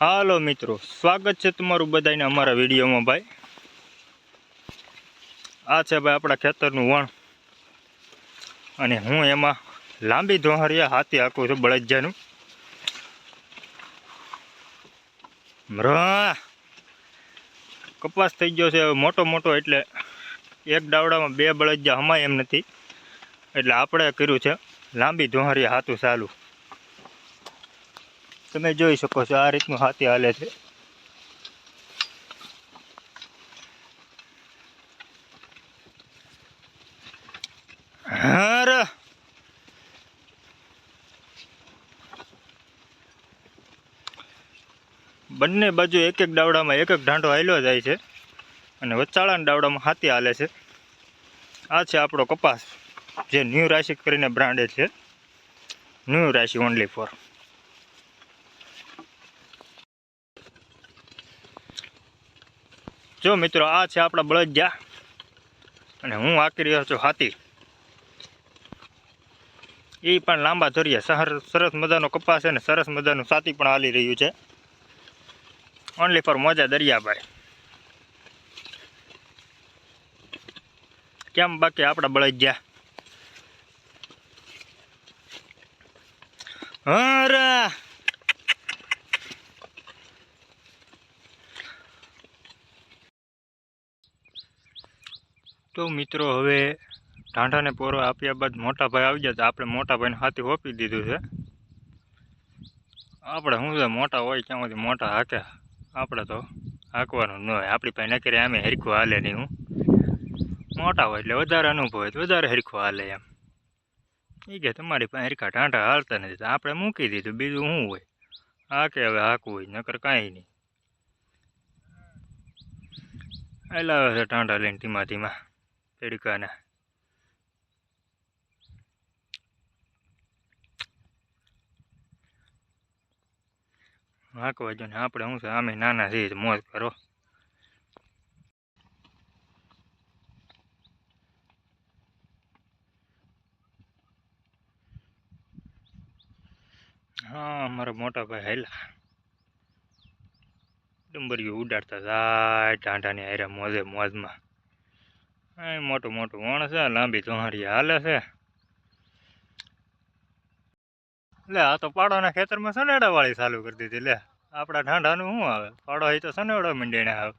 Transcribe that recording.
હાલો મિત્રો, સ્વાગત છે તમારું બધાને અમારા વિડીયોમાં ભાઈ. આ છે ભાઈ આપણા ખેતરનું વણ. અને હું એમાં લાંબી ધોહરિયા હાથી હાંકું છું બળજ્જાનું. કપાસ થઈ ગયો છે મોટો મોટો એટલે એક દાવડામાં બે બળજ્જા હમાય એમ નથી. એટલે આપણે કર્યું છે લાંબી ધોહરિયા હાથું ચાલુ. તમે જોઈ શકો છો આ રીતનું હાથી હાલે છે. બંને બાજુ એક એક દાવડામાં એક એક ઢાંઢો હાલ્યો જાય છે અને વચ્ચાળાના દાવડામાં હાથી હાલે છે. આ છે આપણો કપાસ, જે ન્યૂ રાશિ કરીને બ્રાન્ડેડ છે. ન્યૂ રાશિ ઓનલી ફોર જો મિત્રો, આ છે આપણા બળદજા અને હું આંકી રહ્યો છું હાથી. એ પણ લાંબા સહર, સરસ મજાનો કપાસ છે ને સરસ મજાનું સાતી પણ હાલી રહ્યું છે. ઓનલી ફોર મોજા દરિયાભાઈ. કેમ બાકી આપણા બળજ્યા હરા! તો મિત્રો, હવે ઢાંઢાને પોરો આપ્યા બાદ મોટા ભાઈ આવી ગયા તો આપણે મોટા ભાઈને હાથી હોપી દીધું છે. આપણે શું છે, મોટા હોય ક્યાંથી મોટા હાકે આપણે તો હાંકવાનું ન હોય. આપણી પાસે નકરે આમે હરખું હાલે નહીં હું. મોટા હોય એટલે વધારે અનુભવ હોય તો વધારે હરખું હાલે એમ. એ કે તમારી પાસે હરખા ઢાંઢા હાલતા નથી. આપણે મૂકી દીધું. બીજું શું હોય? હાકે હવે હાકવું હોય, નકર કાંઈ નહીં. હલાવે છે ટાંડા લઈને ધીમા ધીમા. તડકાના હાંકવા જો ને આપણે શું છે આમે નાના છીએ મોજ કરો હા અમારા મોટા ભાઈ હેલા ડુંબરીઓ ઉડાડતા જાય ઢાંઢાની હારે મોજે મોજમાં મોટું મોટું વણ છે, લાંબી ચોહારી હાલે છે. લે, આ તો પાડોના ખેતરમાં સનેડા વાળી ચાલુ કરી દીધી, લે. આપણા ઢાંઢાનું શું આવે? પાડો એ તો સનેડો મંડીને આવે.